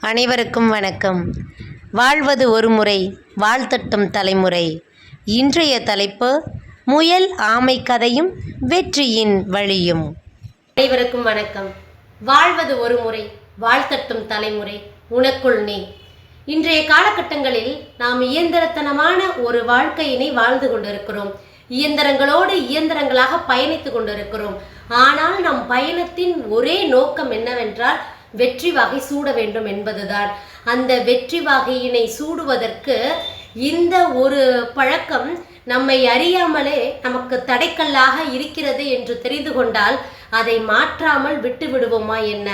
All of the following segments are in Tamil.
அனைவருக்கும் வணக்கம். வாழ்வது ஒரு முறை வாழ்த்தட்டும் தலைமுறை. இன்றைய தலைப்பு முயல் ஆமை கதையும் வெற்றியின் வழியும். அனைவருக்கும் வணக்கம். வாழ்வது ஒரு முறை வாழ்த்தட்டும் தலைமுறை உனக்குள் நீ. இன்றைய காலகட்டங்களில் நாம் இயந்திரத்தனமான ஒரு வாழ்க்கையினை வாழ்ந்து கொண்டிருக்கிறோம். இயந்திரங்களோடு இயந்திரங்களாக பயணித்துக் கொண்டிருக்கிறோம். ஆனால் நம் பயணத்தின் ஒரே நோக்கம் என்னவென்றால் வெற்றி வகை சூட வேண்டும் என்பதுதான். அந்த வெற்றி வகையினை சூடுவதற்கு இந்த ஒரு பழக்கம் நம்மை அறியாமலே நமக்கு தடைக்கல்லாக இருக்கிறது என்று தெரிந்து கொண்டால் அதை மாற்றாமல் விட்டு விடுவோமா என்ன?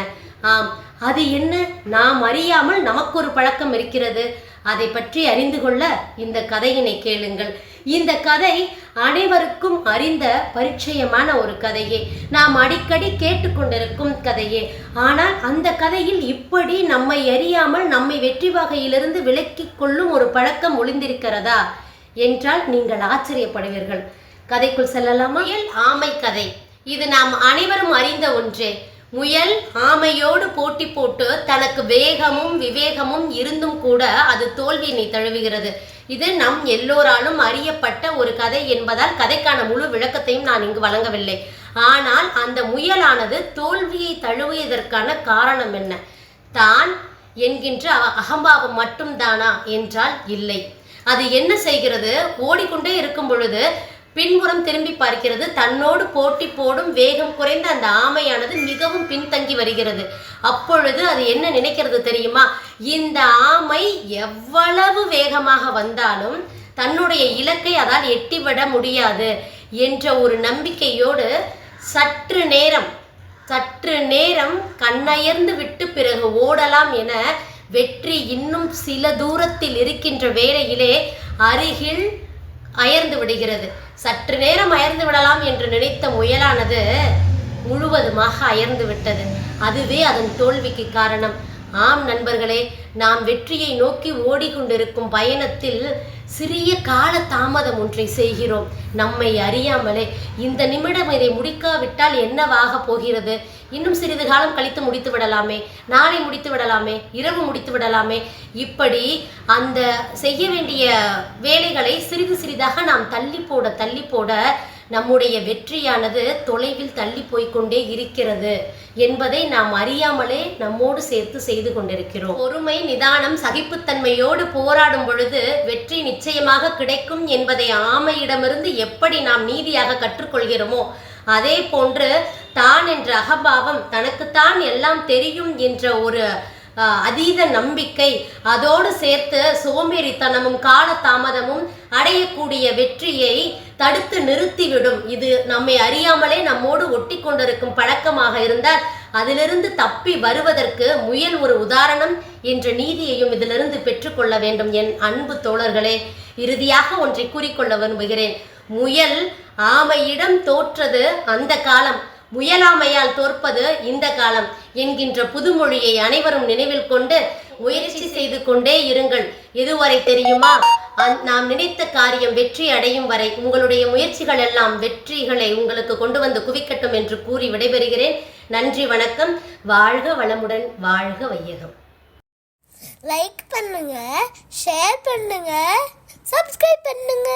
ஆம் அது என்ன? நாம் அறியாமல் நமக்கு ஒரு பழக்கம் இருக்கிறது. அதை பற்றி அறிந்து கொள்ள இந்த கதையினை கேளுங்கள். இந்த கதை அனைவருக்கும் அறிந்த பரிச்சயமான ஒரு கதையே. நாம் அடிக்கடி கேட்டுக்கொண்டிருக்கும் கதையே. ஆனால் அந்த கதையில் இப்படி நம்மை அறியாமல் நம்மை வெற்றி வகையிலிருந்து விலக்கிக் கொள்ளும் ஒரு பழக்கம் ஒளிந்திருக்கிறதா என்றால் நீங்கள் ஆச்சரியப்படுவீர்கள். கதைக்குள் செல்லலாமா? ஆமை கதை. இது நாம் அனைவரும் அறிந்த ஒன்றே. முயல் ஆமையோடு போட்டி போட்டு தனக்கு வேகமும் விவேகமும் இருந்தும் கூட அது தோல்வியினை தழுவுகிறது. இது நம் எல்லோராலும் அறியப்பட்ட ஒரு கதை என்பதால் கதைக்கான முழு விளக்கத்தையும் நான் இங்கு வழங்கவில்லை. ஆனால் அந்த முயலானது தோல்வியை தழுவியதற்கான காரணம் என்ன? தான் என்கின்ற அகம்பாவம் மட்டும்தானா? என்றால் இல்லை. அது என்ன செய்கிறது? ஓடிக்கொண்டே இருக்கும் பொழுது பின்புறம் திரும்பி பார்க்கிறது. தன்னோடு போட்டி போடும் வேகம் குறைந்த அந்த ஆமையானது மிகவும் பின்தங்கி வருகிறது. அப்பொழுது அது என்ன நினைக்கிறது தெரியுமா? இந்த ஆமை எவ்வளவு வேகமாக வந்தாலும் தன்னுடைய இலக்கை அதால் எட்டிவிட முடியாது என்ற ஒரு நம்பிக்கையோடு சற்று நேரம் சற்று நேரம் கண்ணயர்ந்து விட்டு பிறகு ஓடலாம் என வெற்றி இன்னும் சில தூரத்தில் இருக்கின்ற வேளையிலே அருகில் அயர்ந்து விடுகிறது. சற்று நேரம் அயர்ந்து விடலாம் என்று நினைத்த முயலானது முழுவதுமாக அயர்ந்து விட்டது. அதுவே அதன் தோல்விக்கு காரணம். ஆம் நண்பர்களே நாம் வெற்றியை நோக்கி ஓடிக்கொண்டிருக்கும் பயணத்தில் சிறிய கால தாமதம் ஒன்றை செய்கிறோம். நம்மை அறியாமலே இந்த நிமிடம் இதை முடிக்காவிட்டால் என்னவாக போகிறது? இன்னும் சிறிது காலம் கழித்து முடித்து விடலாமே நாளை முடித்து விடலாமே இரவு முடித்து விடலாமே. இப்படி அந்த செய்ய வேண்டிய வேலைகளை சிறிது சிறிதாக நாம் தள்ளி போட தள்ளி போட நம்முடைய வெற்றியானது தொலைவில் தள்ளி போய்க்கொண்டே இருக்கிறது என்பதை நாம் அறியாமலே நம்மோடு சேர்த்து செய்து கொண்டிருக்கிறோம். பொறுமை நிதானம் சகிப்புத்தன்மையோடு போராடும் பொழுது வெற்றி நிச்சயமாக கிடைக்கும் என்பதை ஆமையிடமிருந்து எப்படி நாம் நீதியாக கற்றுக்கொள்கிறோமோ அதே போன்று தான் என்ற அகபாவம் தனக்குத்தான் எல்லாம் தெரியும் என்ற ஒரு அதீத நம்பிக்கை அதோடு சேர்த்து சோம்பேறித்தனமும் காலதாமதமும் அடையக்கூடிய வெற்றியை தடுத்து நிறுத்திவிடும். இது நம்மை அறியாமலே நம்மோடு ஒட்டி கொண்டிருக்கும் பழக்கமாக இருந்தால் அதிலிருந்து தப்பி வருவதற்கு முயல் ஒரு உதாரணம் என்ற நீதியையும் இதிலிருந்து பெற்றுக்கொள்ள வேண்டும். என் அன்பு தோழர்களே இறுதியாக ஒன்றை கூறிக்கொள்ள விரும்புகிறேன். முயல் ஆமையிடம் தோற்றது அந்த காலம். முயலாமையால் தோற்பது இந்த காலம் என்கின்ற புதுமொழியை அனைவரும் நினைவில் கொண்டு முயற்சி செய்து கொண்டே இருங்கள். எதுவரை தெரியுமா? நாம் நினைத்த காரியம் வெற்றி அடையும் வரை உங்களுடைய முயற்சிகள் எல்லாம் வெற்றிகளை உங்களுக்கு கொண்டு வந்து குவிக்கட்டும் என்று கூறி விடைபெறுகிறேன். நன்றி வணக்கம். வாழ்க வளமுடன் வாழ்க வையகம். லைக் பண்ணுங்க ஷேர் பண்ணுங்க சப்ஸ்கிரைப் பண்ணுங்க.